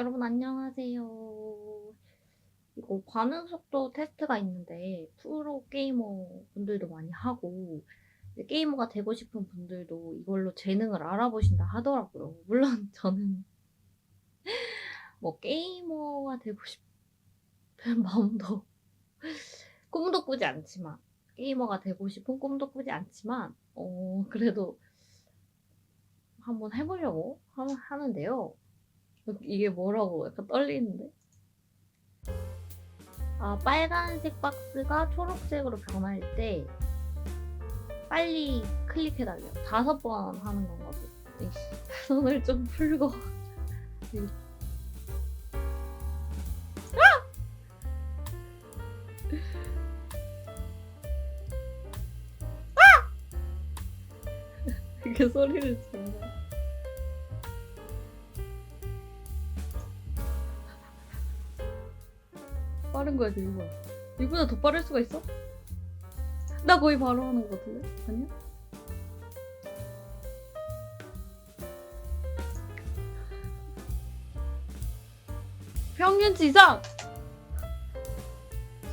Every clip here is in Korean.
여러분 안녕하세요. 이거 반응 속도 테스트가 있는데 프로 게이머 분들도 많이 하고 게이머가 되고 싶은 분들도 이걸로 재능을 알아보신다 하더라고요. 물론 저는 뭐 게이머가 되고 싶은 마음도 꿈도 꾸지 않지만 게이머가 되고 싶은 꿈도 꾸지 않지만 어 그래도 한번 해보려고 하, 하는데요. 이게 뭐라고 약간 떨리는데? 아, 빨간색 박스가 초록색으로 변할 때 빨리 클릭해달래요. 다섯 번 하는 건가 보. 이씨, 손을 좀 풀고. 이게 소리를 지르네. 빠른 거야, 저 이거. 이보다 더 빠를 수가 있어? 나 거의 바로 하는 거 같은데? 아니야? 평균치 이상!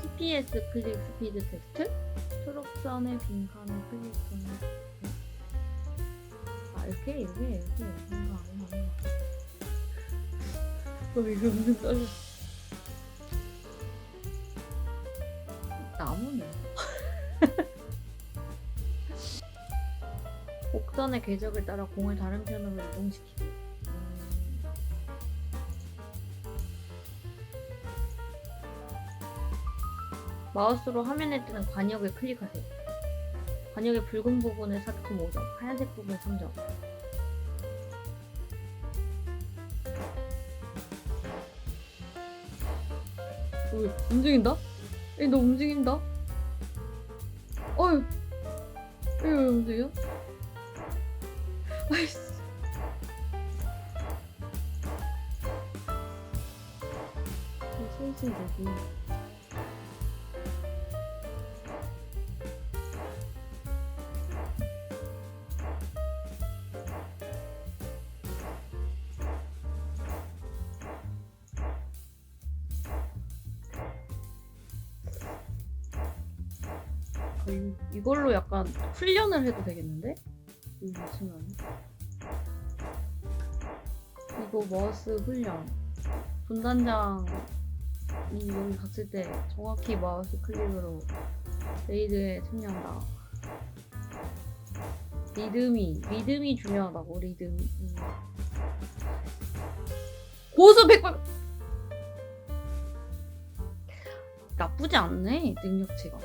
CPS 클릭 스피드 테스트? 초록선의 빈칸을 클릭하는 아 이렇게 이렇게 이렇게 뭔가 어 이거 은근 떨려 나무네. 곡선의 궤적을 따라 공을 다른 편으로 이동시키기. 음. 마우스로 화면에 뜨는 관역을 클릭하세요. 관역의 붉은 부분을 4.5점, 하얀색 부분 3점. 오, 움직인다? 에이, 너 움직인다? 어휴. 왜 움직여? 아이씨. 되지. 이, 이걸로 약간 훈련을 해도 되겠는데? 이거 무슨 이거 머스 훈련. 분단장이 여기 갔을 때 정확히 마우스 클릭으로 레이드에 참여한다. 리듬이, 리듬이 중요하다고, 리듬이. 음. 고수 100번! 나쁘지 않네, 능력치가.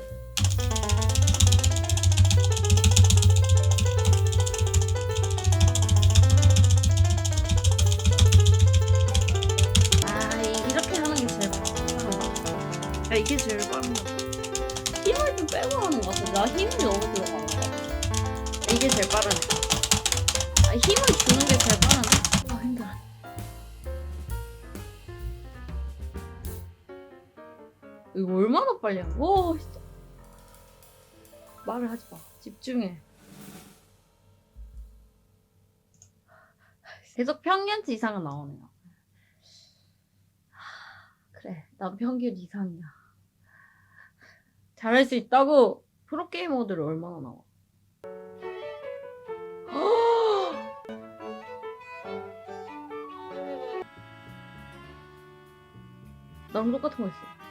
아 이렇게 하는 게 제일 빠르다. 야 이게 제일 빠른 거. 힘을 좀 빼고 하는 거 같아. 나 힘이 너무 들어가는 거 같아. 이게 제일 빠르네. 아 힘을 주는 게 제일 빠르네. 아 힘들어. 이거 얼마나 빨리 한 거? 와 진짜. 말을 하지 마. 집중해. 계속 평균치 이상은 나오네요. 그래, 난 평균 이상이야. 잘할 수 있다고! 프로게이머들이 얼마나 나와? 나랑 똑같은 거 있어.